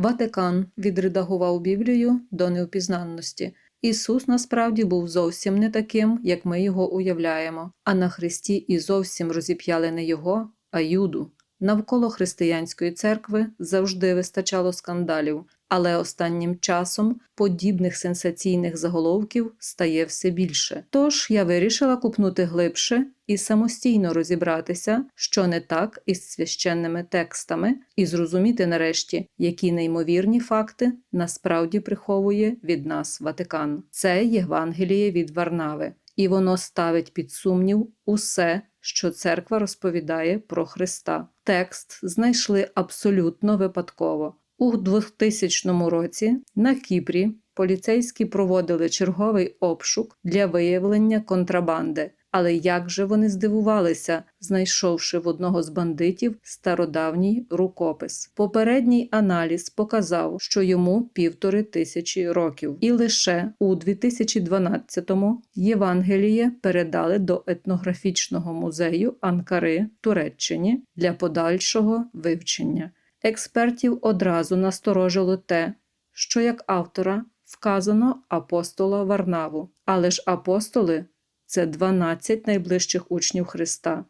Ватикан відредагував Біблію до неупізнанності. Ісус насправді був зовсім не таким, як ми його уявляємо, а на Христі і зовсім розіп'яли не його, а Юду. Навколо християнської церкви завжди вистачало скандалів, але останнім часом подібних сенсаційних заголовків стає все більше. Тож я вирішила купнути глибше і самостійно розібратися, що не так із священними текстами, і зрозуміти нарешті, які неймовірні факти насправді приховує від нас Ватикан. Це Євангеліє від Варнави, і воно ставить під сумнів усе, що церква розповідає про Христа. Текст знайшли абсолютно випадково. У 2000 році на Кіпрі поліцейські проводили черговий обшук для виявлення контрабанди. Але як же вони здивувалися, знайшовши в одного з бандитів стародавній рукопис. Попередній аналіз показав, що йому півтори тисячі років, і лише у 2012-му Євангеліє передали до етнографічного музею Анкари Туреччині для подальшого вивчення. Експертів одразу насторожило те, що як автора вказано апостола Варнаву, але ж апостоли це 12 найближчих учнів Христа,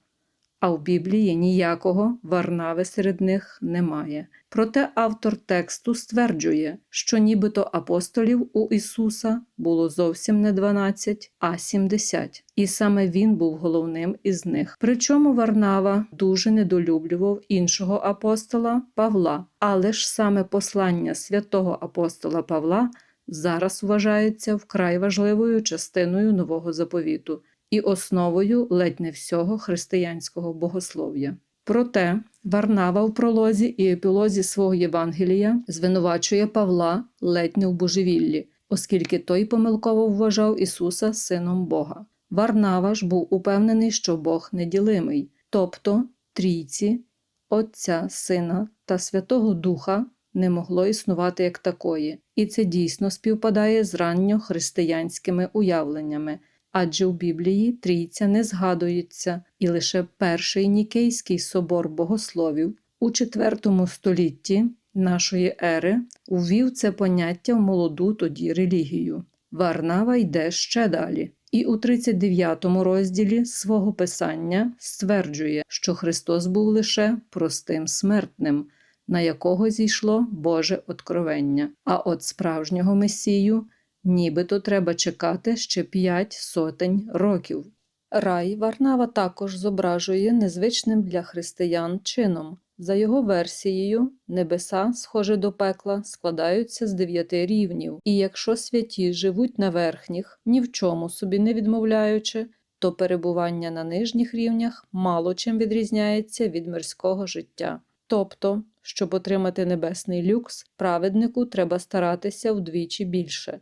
а в Біблії ніякого Варнави серед них немає. Проте автор тексту стверджує, що нібито апостолів у Ісуса було зовсім не 12, а 70, і саме він був головним із них. Причому Варнава дуже недолюблював іншого апостола Павла, але ж саме послання святого апостола Павла зараз вважається вкрай важливою частиною нового заповіту і основою ледь не всього християнського богослов'я. Проте Варнава в пролозі і епілозі свого Євангелія звинувачує Павла ледь не в божевіллі, оскільки той помилково вважав Ісуса Сином Бога. Варнава ж був упевнений, що Бог неділимий, тобто трійці, Отця, Сина та Святого Духа не могло існувати як такої, і це дійсно співпадає з ранньохристиянськими уявленнями, адже у Біблії трійця не згадується, і лише перший Нікейський собор богословів у IV столітті нашої ери увів це поняття в молоду тоді релігію. Варнава йде ще далі. І у 39 розділі свого писання стверджує, що Христос був лише простим смертним, на якого зійшло Боже откровення. А от справжнього Месію нібито треба чекати ще п'ять сотень років. Рай Варнава також зображує незвичним для християн чином. За його версією, небеса, схоже до пекла, складаються з дев'яти рівнів, і якщо святі живуть на верхніх, ні в чому собі не відмовляючи, то перебування на нижніх рівнях мало чим відрізняється від мирського життя. Тобто, щоб отримати небесний люкс, праведнику треба старатися вдвічі більше.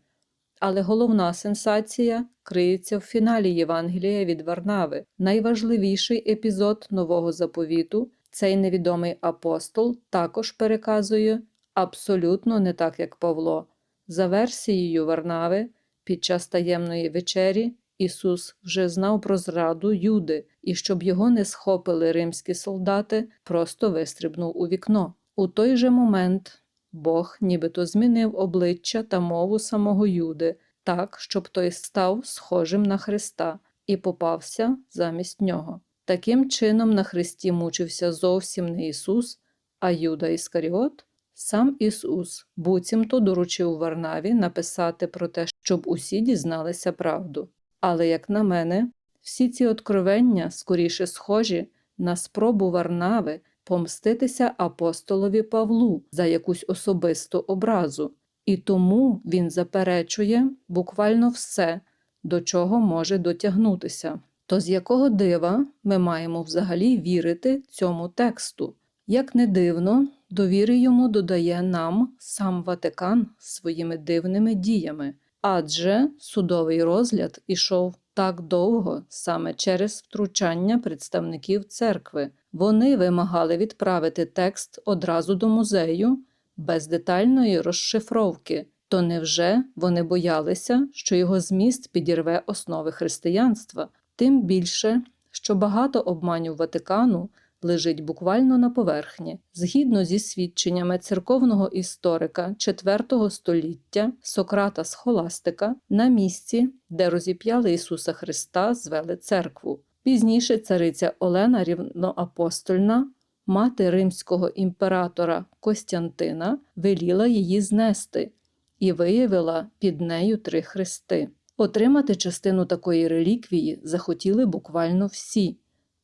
Але головна сенсація криється в фіналі Євангелія від Варнави. Найважливіший епізод нового заповіту цей невідомий апостол також переказує абсолютно не так, як Павло. За версією Варнави, під час таємної вечері Ісус вже знав про зраду Юди, і щоб його не схопили римські солдати, просто вистрибнув у вікно. У той же момент Бог нібито змінив обличчя та мову самого Юди так, щоб той став схожим на Христа і попався замість нього. Таким чином на Христі мучився зовсім не Ісус, а Юда Іскаріот. Сам Ісус буцімто доручив Варнаві написати про те, щоб усі дізналися правду. Але, як на мене, всі ці откровення скоріше схожі на спробу Варнави помститися апостолові Павлу за якусь особисту образу, і тому він заперечує буквально все, до чого може дотягнутися. То з якого дива ми маємо взагалі вірити цьому тексту? Як не дивно, довіри йому додає нам сам Ватикан своїми дивними діями, адже судовий розгляд ішов так довго саме через втручання представників церкви. Вони вимагали відправити текст одразу до музею без детальної розшифровки. То невже вони боялися, що його зміст підірве основи християнства? Тим більше, що багато обманів Ватикану лежить буквально на поверхні. Згідно зі свідченнями церковного історика IV століття Сократа Схоластика, на місці, де розіп'яли Ісуса Христа, звели церкву. Пізніше цариця Олена Рівноапостольна, мати римського імператора Костянтина, веліла її знести і виявила під нею три хрести. Отримати частину такої реліквії захотіли буквально всі,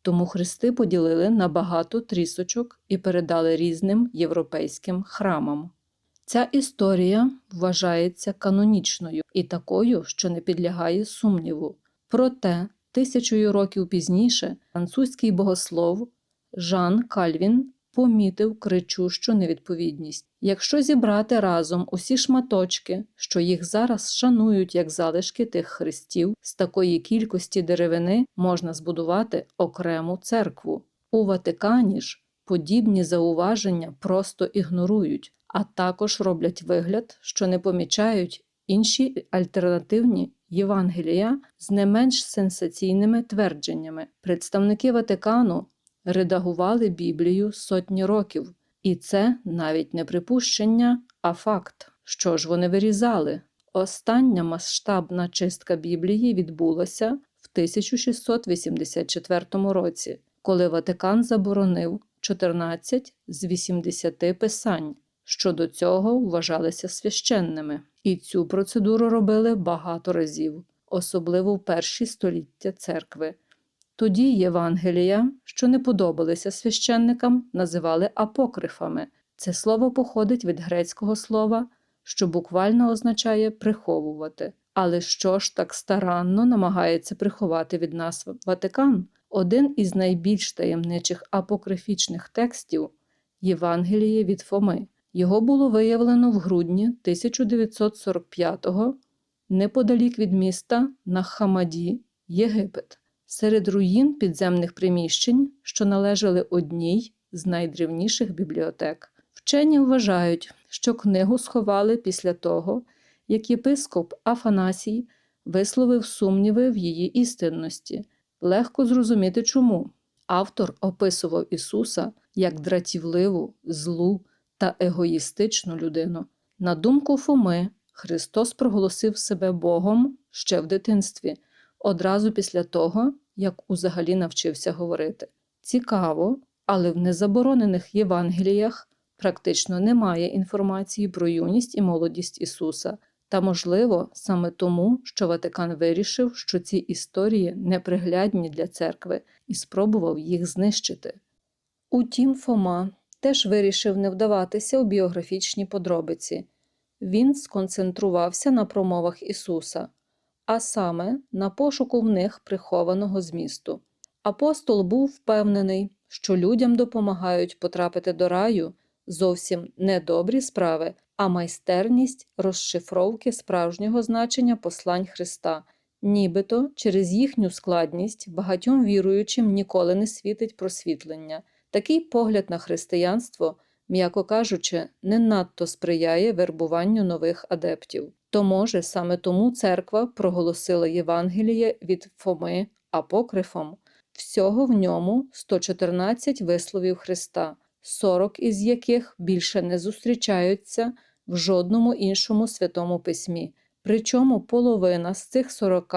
тому хрести поділили на багато трісочок і передали різним європейським храмам. Ця історія вважається канонічною і такою, що не підлягає сумніву. Проте, тисячою років пізніше французький богослов Жан Кальвін помітив кричущу невідповідність. Якщо зібрати разом усі шматочки, що їх зараз шанують як залишки тих хрестів, з такої кількості деревини можна збудувати окрему церкву. У Ватикані ж подібні зауваження просто ігнорують, а також роблять вигляд, що не помічають інші альтернативні Євангелія з не менш сенсаційними твердженнями. Представники Ватикану редагували Біблію сотні років, і це навіть не припущення, а факт. Що ж вони вирізали? Остання масштабна чистка Біблії відбулася в 1684 році, коли Ватикан заборонив 14 з 80 писань, що до цього вважалися священними. І цю процедуру робили багато разів, особливо в перші століття церкви. Тоді Євангелія, що не подобалися священникам, називали апокрифами. Це слово походить від грецького слова, що буквально означає приховувати. Але що ж так старанно намагається приховати від нас Ватикан? Один із найбільш таємничих апокрифічних текстів Євангеліє від Фоми. Його було виявлено в грудні 1945-го неподалік від міста на Хамаді, Єгипет серед руїн підземних приміщень, що належали одній з найдрівніших бібліотек. Вчені вважають, що книгу сховали після того, як єпископ Афанасій висловив сумніви в її істинності. Легко зрозуміти чому. Автор описував Ісуса як дратівливу, злу та егоїстичну людину. На думку Фоми, Христос проголосив себе Богом ще в дитинстві, одразу після того, як узагалі навчився говорити. Цікаво, але в незаборонених Євангеліях практично немає інформації про юність і молодість Ісуса, та, можливо, саме тому, що Ватикан вирішив, що ці історії неприглядні для церкви і спробував їх знищити. Утім, Фома теж вирішив не вдаватися у біографічні подробиці. Він сконцентрувався на промовах Ісуса а саме на пошуку в них прихованого змісту. Апостол був впевнений, що людям допомагають потрапити до раю зовсім не добрі справи, а майстерність розшифровки справжнього значення послань Христа, нібито через їхню складність багатьом віруючим ніколи не світить просвітлення. Такий погляд на християнство, м'яко кажучи, не надто сприяє вербуванню нових адептів. То, може, саме тому церква проголосила Євангеліє від Фоми апокрифом, всього в ньому 114 висловів Христа, 40 із яких більше не зустрічаються в жодному іншому святому письмі. Причому половина з цих 40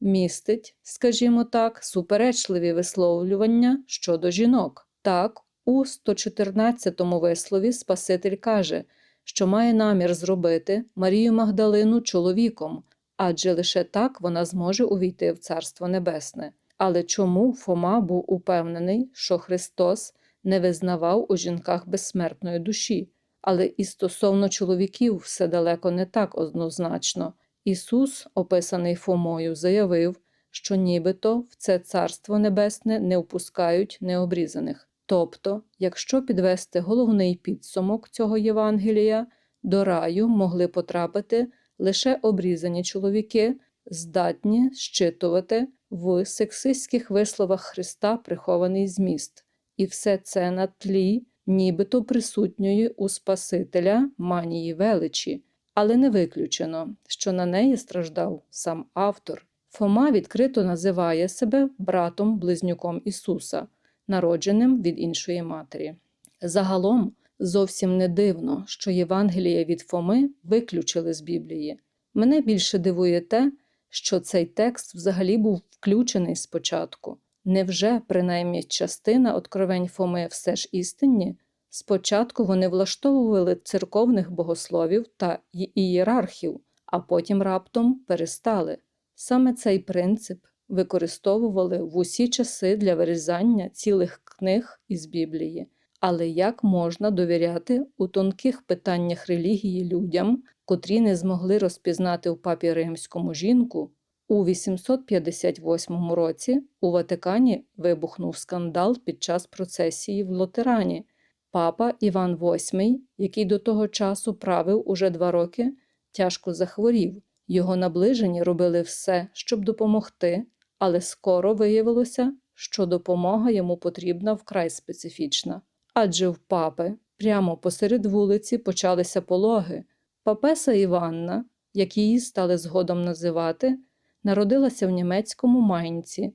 містить, скажімо так, суперечливі висловлювання щодо жінок. Так, у 114 вислові Спаситель каже – що має намір зробити Марію Магдалину чоловіком, адже лише так вона зможе увійти в Царство Небесне. Але чому Фома був упевнений, що Христос не визнавав у жінках безсмертної душі? Але і стосовно чоловіків все далеко не так однозначно. Ісус, описаний Фомою, заявив, що нібито в це Царство Небесне не впускають необрізаних. Тобто, якщо підвести головний підсумок цього Євангелія, до раю могли потрапити лише обрізані чоловіки, здатні щитувати в сексистських висловах Христа прихований зміст, і все це на тлі, нібито присутньої у Спасителя манії величі, але не виключено, що на неї страждав сам автор. Фома відкрито називає себе братом близнюком Ісуса. Народженим від іншої матері. Загалом зовсім не дивно, що Євангелія від Фоми виключили з Біблії. Мене більше дивує те, що цей текст взагалі був включений спочатку. Невже, принаймні, частина откровень Фоми все ж істинні? Спочатку вони влаштовували церковних богословів та ієрархів, а потім раптом перестали. Саме цей принцип використовували в усі часи для вирізання цілих книг із Біблії. Але як можна довіряти у тонких питаннях релігії людям, котрі не змогли розпізнати у папі римському жінку? У 858 році у Ватикані вибухнув скандал під час процесії в Лотерані. Папа Іван VIII, який до того часу правив уже два роки, тяжко захворів. Його наближені робили все, щоб допомогти, але скоро виявилося, що допомога йому потрібна вкрай специфічна. Адже в папи прямо посеред вулиці почалися пологи. Папеса Іванна, як її стали згодом називати, народилася в німецькому Майнці.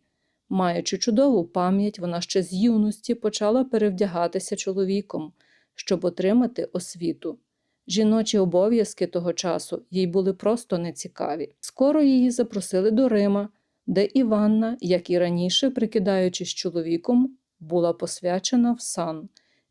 Маючи чудову пам'ять, вона ще з юності почала перевдягатися чоловіком, щоб отримати освіту. Жіночі обов'язки того часу їй були просто нецікаві. Скоро її запросили до Рима, де Іванна, як і раніше, прикидаючись чоловіком, була посвячена в сан,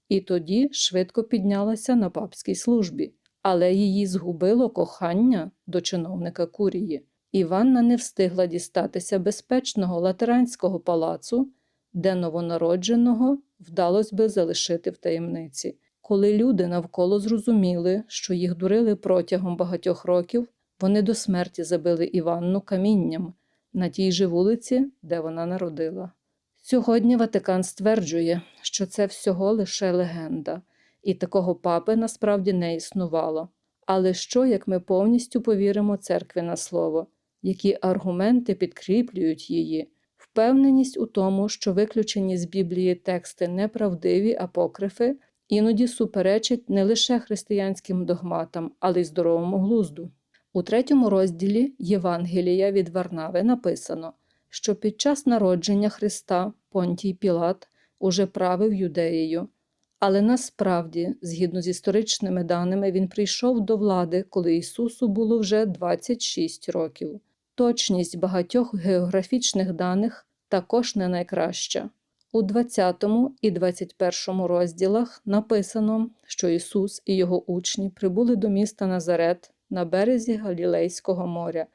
і тоді швидко піднялася на папській службі, але її згубило кохання до чиновника Курії. Іванна не встигла дістатися безпечного латеранського палацу, де новонародженого вдалося би залишити в таємниці. Коли люди навколо зрозуміли, що їх дурили протягом багатьох років, вони до смерті забили Іванну камінням на тій же вулиці, де вона народила. Сьогодні Ватикан стверджує, що це всього лише легенда, і такого папи насправді не існувало. Але що, як ми повністю повіримо церкві на слово? Які аргументи підкріплюють її? Впевненість у тому, що виключені з Біблії тексти неправдиві апокрифи, іноді суперечить не лише християнським догматам, але й здоровому глузду. У третьому розділі Євангелія від Варнави написано, що під час народження Христа Понтій Пілат уже правив юдеєю, але насправді, згідно з історичними даними, він прийшов до влади, коли Ісусу було вже 26 років. Точність багатьох географічних даних також не найкраща. У 20 і 21 розділах написано, що Ісус і його учні прибули до міста Назарет на березі Галілейського моря.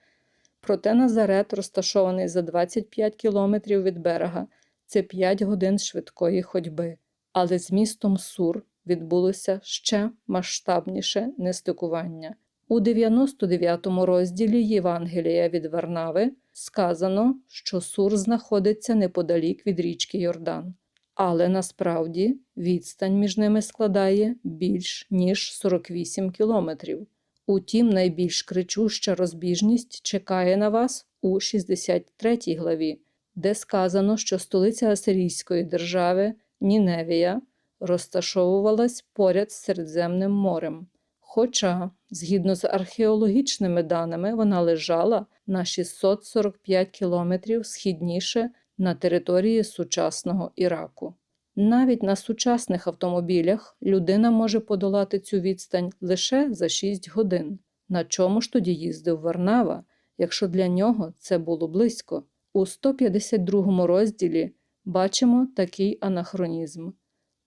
Проте Назарет, розташований за 25 кілометрів від берега, це 5 годин швидкої ходьби. Але з містом Сур відбулося ще масштабніше нестикування. У 99 розділі Євангелія від Варнави сказано, що Сур знаходиться неподалік від річки Йордан. Але насправді відстань між ними складає більш ніж 48 кілометрів. Утім, найбільш кричуща розбіжність чекає на вас у 63 главі, де сказано, що столиця Асирійської держави Ніневія розташовувалась поряд з Середземним морем. Хоча, згідно з археологічними даними, вона лежала на 645 кілометрів східніше на території сучасного Іраку. Навіть на сучасних автомобілях людина може подолати цю відстань лише за 6 годин. На чому ж тоді їздив Варнава, якщо для нього це було близько? У 152 розділі бачимо такий анахронізм.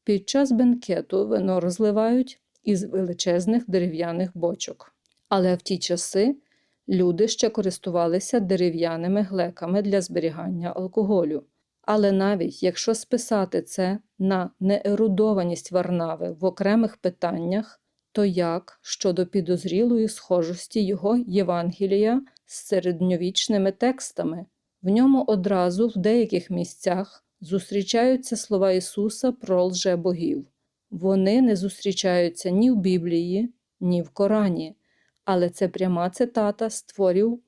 Під час бенкету вино розливають із величезних дерев'яних бочок. Але в ті часи люди ще користувалися дерев'яними глеками для зберігання алкоголю. Але навіть якщо списати це на неерудованість Варнави в окремих питаннях, то як щодо підозрілої схожості його Євангелія з середньовічними текстами? В ньому одразу в деяких місцях зустрічаються слова Ісуса про лжебогів. Вони не зустрічаються ні в Біблії, ні в Корані, але це пряма цитата з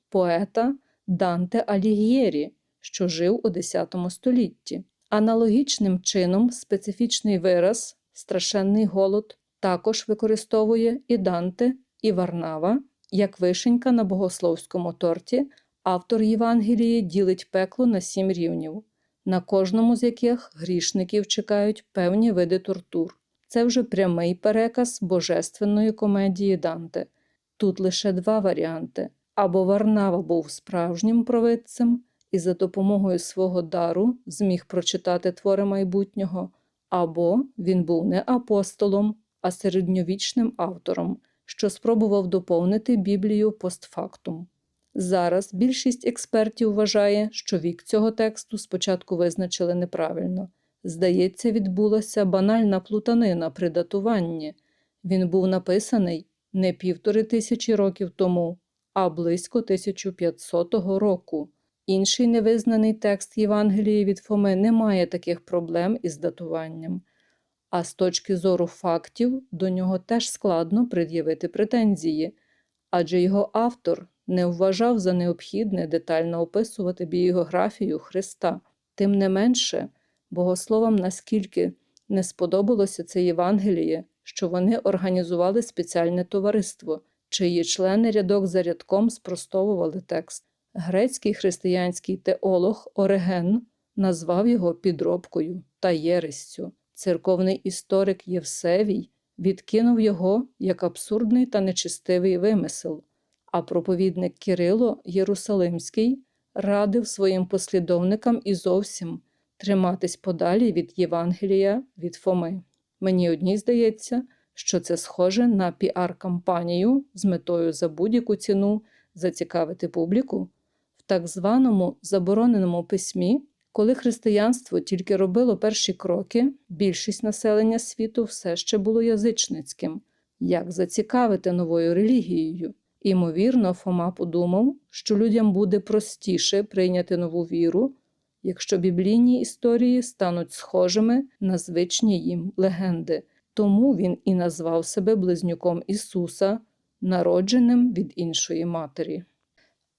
поета Данте Алігєрі, що жив у X столітті. Аналогічним чином специфічний вираз страшенний голод також використовує і Данте, і Варнава, як вишенька на богословському торті. Автор Євангелії ділить пекло на сім рівнів. на кожному з яких грішників чекають певні види тортур. Це вже прямий переказ божественної комедії Данте. Тут лише два варіанти: або Варнава був справжнім провидцем і за допомогою свого дару зміг прочитати твори майбутнього, або він був не апостолом, а середньовічним автором, що спробував доповнити Біблію постфактум. Зараз більшість експертів вважає, що вік цього тексту спочатку визначили неправильно. Здається, відбулася банальна плутанина при датуванні. Він був написаний не півтори тисячі років тому, а близько 1500 року. Інший невизнаний текст Євангелії від Фоми не має таких проблем із датуванням. А з точки зору фактів до нього теж складно пред'явити претензії, адже його автор не вважав за необхідне детально описувати біографію Христа. Тим не менше, богословам наскільки не сподобалося це Євангеліє, що вони організували спеціальне товариство, чиї члени рядок за рядком спростовували текст. Грецький християнський теолог Ореген назвав його підробкою та єрестю. Церковний історик Євсевій відкинув його як абсурдний та нечистивий вимисел, а проповідник Кирило Єрусалимський радив своїм послідовникам і зовсім триматись подалі від Євангелія від Фоми. Мені одній здається, що це схоже на піар-кампанію з метою за будь-яку ціну зацікавити публіку в так званому забороненому письмі. Коли християнство тільки робило перші кроки, більшість населення світу все ще було язичницьким. Як зацікавити новою релігією? Імовірно, Фома подумав, що людям буде простіше прийняти нову віру, якщо біблійні історії стануть схожими на звичні їм легенди. Тому він і назвав себе близнюком Ісуса, народженим від іншої матері.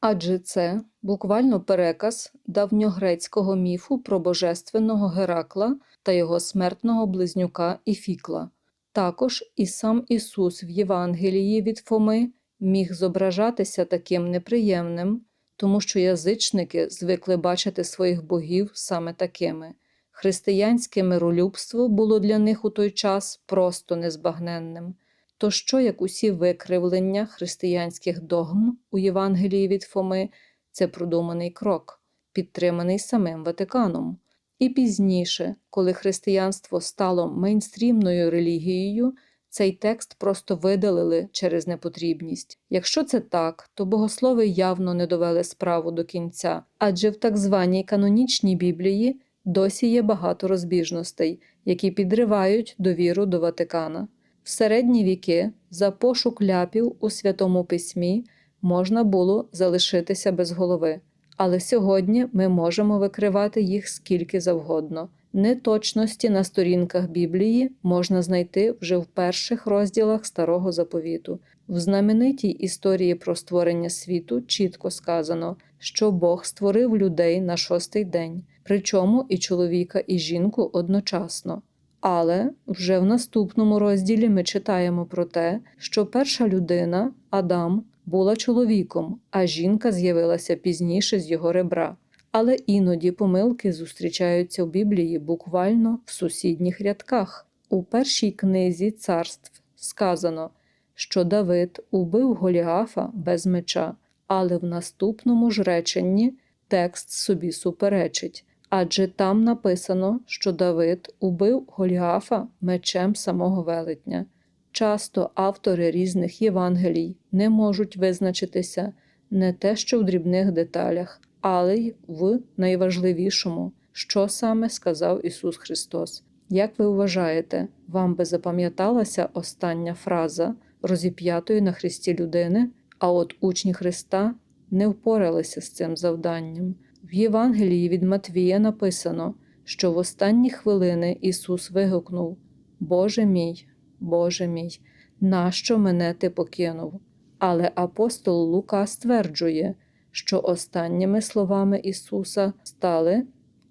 Адже це буквально переказ давньогрецького міфу про божественного Геракла та його смертного близнюка Іфікла. Також і сам Ісус в Євангелії від Фоми міг зображатися таким неприємним, тому що язичники звикли бачити своїх богів саме такими. Християнське миролюбство було для них у той час просто незбагненним. То що, як усі викривлення християнських догм у Євангелії від Фоми, це продуманий крок, підтриманий самим Ватиканом. І пізніше, коли християнство стало мейнстрімною релігією, цей текст просто видалили через непотрібність. Якщо це так, то богослови явно не довели справу до кінця, адже в так званій канонічній Біблії досі є багато розбіжностей, які підривають довіру до Ватикана. В середні віки за пошук ляпів у Святому Письмі можна було залишитися без голови, але сьогодні ми можемо викривати їх скільки завгодно. Неточності на сторінках Біблії можна знайти вже в перших розділах Старого Заповіту. В знаменитій історії про створення світу чітко сказано, що Бог створив людей на шостий день, причому і чоловіка, і жінку одночасно. Але вже в наступному розділі ми читаємо про те, що перша людина, Адам, була чоловіком, а жінка з'явилася пізніше з його ребра. Але іноді помилки зустрічаються в Біблії буквально в сусідніх рядках. У першій книзі царств сказано, що Давид убив Голіафа без меча, але в наступному ж реченні текст собі суперечить. Адже там написано, що Давид убив Голіафа мечем самого велетня. Часто автори різних Євангелій не можуть визначитися не те, що в дрібних деталях, але й в найважливішому, що саме сказав Ісус Христос. Як ви вважаєте, вам би запам'яталася остання фраза розіп'ятої на Христі людини, а от учні Христа не впоралися з цим завданням? В Євангелії від Матвія написано, що в останні хвилини Ісус вигукнув: Боже мій, Боже мій, нащо мене ти покинув? Але апостол Лука стверджує, що останніми словами Ісуса стали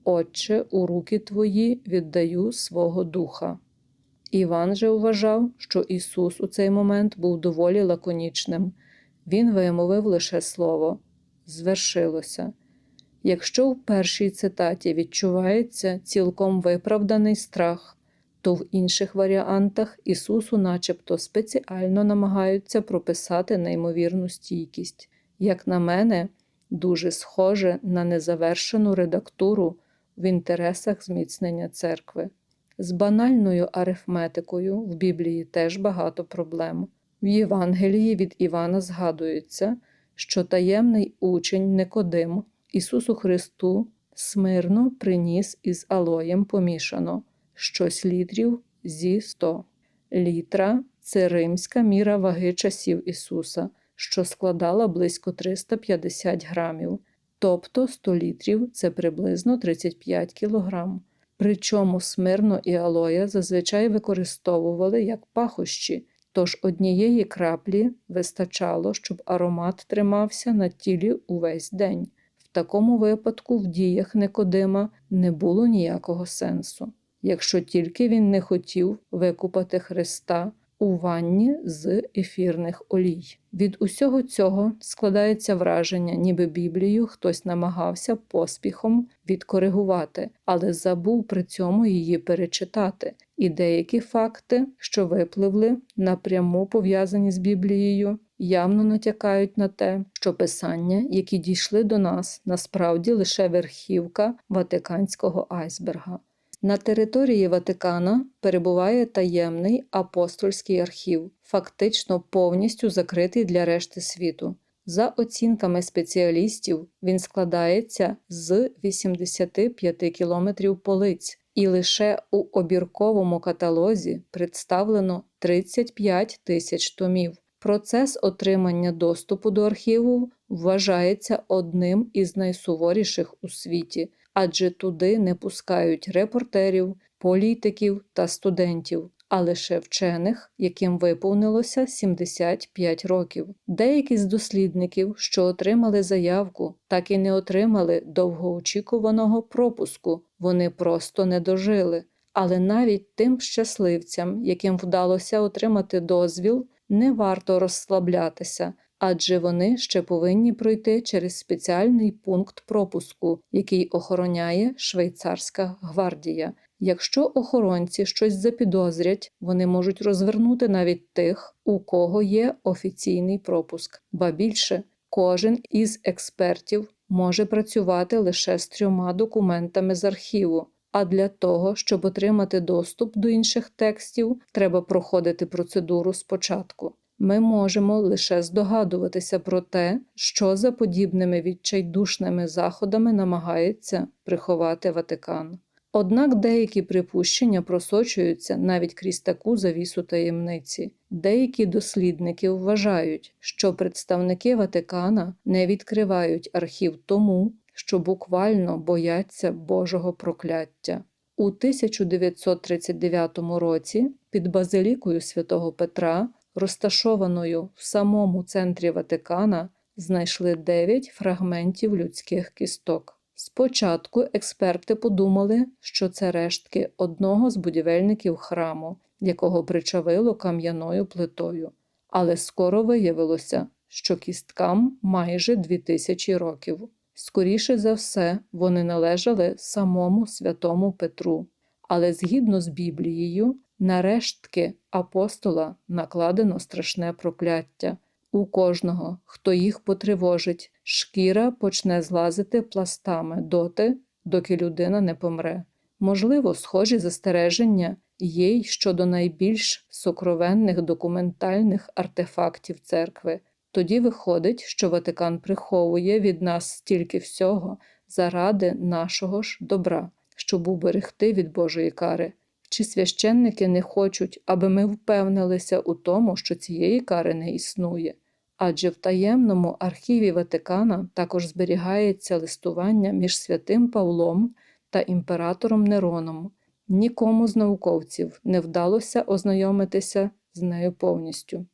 Отче, у руки Твої віддаю свого Духа. Іван же вважав, що Ісус у цей момент був доволі лаконічним. Він вимовив лише слово звершилося. Якщо в першій цитаті відчувається цілком виправданий страх, то в інших варіантах Ісусу начебто спеціально намагаються прописати неймовірну стійкість. Як на мене, дуже схоже на незавершену редактуру в інтересах зміцнення церкви. З банальною арифметикою в Біблії теж багато проблем. В Євангелії від Івана згадується, що таємний учень Никодим Ісусу Христу смирно приніс із алоєм помішано щось літрів зі 100. Літра це римська міра ваги часів Ісуса, що складала близько 350 грамів, тобто 100 літрів це приблизно 35 кілограм. Причому смирно і алоя зазвичай використовували як пахощі, тож однієї краплі вистачало, щоб аромат тримався на тілі увесь день. Такому випадку в діях Никодима не було ніякого сенсу, якщо тільки він не хотів викупати Христа у ванні з ефірних олій. Від усього цього складається враження, ніби Біблію хтось намагався поспіхом відкоригувати, але забув при цьому її перечитати. І деякі факти, що випливли напряму пов'язані з Біблією, явно натякають на те, що писання, які дійшли до нас, насправді лише верхівка Ватиканського айсберга. На території Ватикана перебуває таємний апостольський архів, фактично повністю закритий для решти світу. За оцінками спеціалістів, він складається з 85 кілометрів полиць, і лише у обірковому каталозі представлено 35 тисяч томів. Процес отримання доступу до архіву вважається одним із найсуворіших у світі адже туди не пускають репортерів, політиків та студентів, а лише вчених, яким виповнилося 75 років. Деякі з дослідників, що отримали заявку, так і не отримали довгоочікуваного пропуску, вони просто не дожили. Але навіть тим щасливцям, яким вдалося отримати дозвіл, не варто розслаблятися, адже вони ще повинні пройти через спеціальний пункт пропуску, який охороняє швейцарська гвардія. Якщо охоронці щось запідозрять, вони можуть розвернути навіть тих, у кого є офіційний пропуск, ба більше кожен із експертів може працювати лише з трьома документами з архіву. А для того, щоб отримати доступ до інших текстів, треба проходити процедуру спочатку ми можемо лише здогадуватися про те, що за подібними відчайдушними заходами намагається приховати Ватикан. Однак деякі припущення просочуються навіть крізь таку завісу таємниці. Деякі дослідники вважають, що представники Ватикана не відкривають архів тому, що буквально бояться Божого прокляття. У 1939 році під базилікою святого Петра розташованою в самому центрі Ватикана, знайшли дев'ять фрагментів людських кісток. Спочатку експерти подумали, що це рештки одного з будівельників храму, якого причавило кам'яною плитою, але скоро виявилося, що кісткам майже дві тисячі років. Скоріше за все, вони належали самому святому Петру. Але згідно з Біблією, на рештки апостола накладено страшне прокляття. У кожного, хто їх потривожить, шкіра почне злазити пластами доти, доки людина не помре. Можливо, схожі застереження є й щодо найбільш сокровенних документальних артефактів церкви. Тоді виходить, що Ватикан приховує від нас стільки всього заради нашого ж добра, щоб уберегти від Божої кари. Чи священники не хочуть, аби ми впевнилися у тому, що цієї кари не існує? Адже в таємному архіві Ватикана також зберігається листування між святим Павлом та імператором Нероном. Нікому з науковців не вдалося ознайомитися з нею повністю.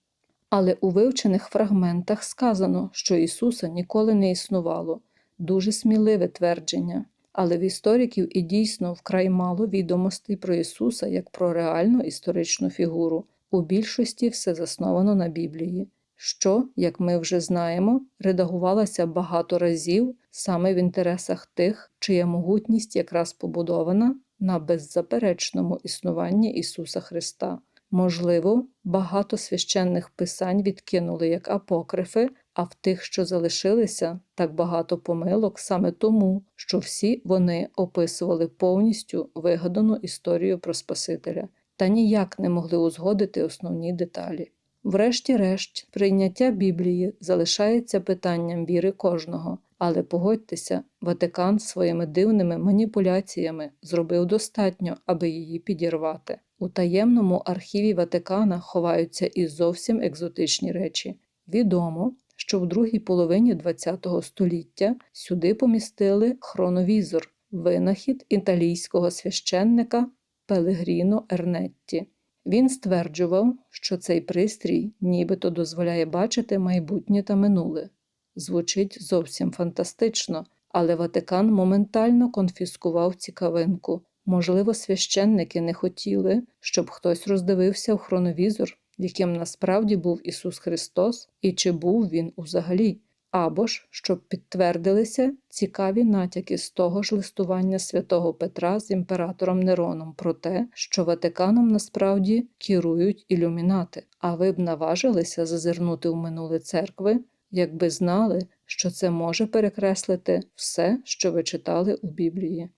Але у вивчених фрагментах сказано, що Ісуса ніколи не існувало дуже сміливе твердження але в істориків і дійсно вкрай мало відомостей про Ісуса як про реальну історичну фігуру. У більшості все засновано на Біблії. що, як ми вже знаємо, редагувалася багато разів саме в інтересах тих, чия могутність якраз побудована на беззаперечному існуванні Ісуса Христа. Можливо, багато священних писань відкинули як апокрифи, а в тих, що залишилися, так багато помилок саме тому, що всі вони описували повністю вигадану історію про Спасителя та ніяк не могли узгодити основні деталі. Врешті-решт, прийняття Біблії залишається питанням віри кожного, але погодьтеся, Ватикан своїми дивними маніпуляціями зробив достатньо, аби її підірвати. У таємному архіві Ватикана ховаються і зовсім екзотичні речі. Відомо, що в другій половині ХХ століття сюди помістили хроновізор, винахід італійського священника Пелегріно Ернетті. Він стверджував, що цей пристрій нібито дозволяє бачити майбутнє та минуле. Звучить зовсім фантастично, але Ватикан моментально конфіскував цікавинку. Можливо, священники не хотіли, щоб хтось роздивився в хроновізор, яким насправді був Ісус Христос, і чи був він узагалі, або ж щоб підтвердилися цікаві натяки з того ж листування святого Петра з імператором Нероном про те, що Ватиканом насправді керують ілюмінати, а ви б наважилися зазирнути в минуле церкви, якби знали, що це може перекреслити все, що ви читали у Біблії.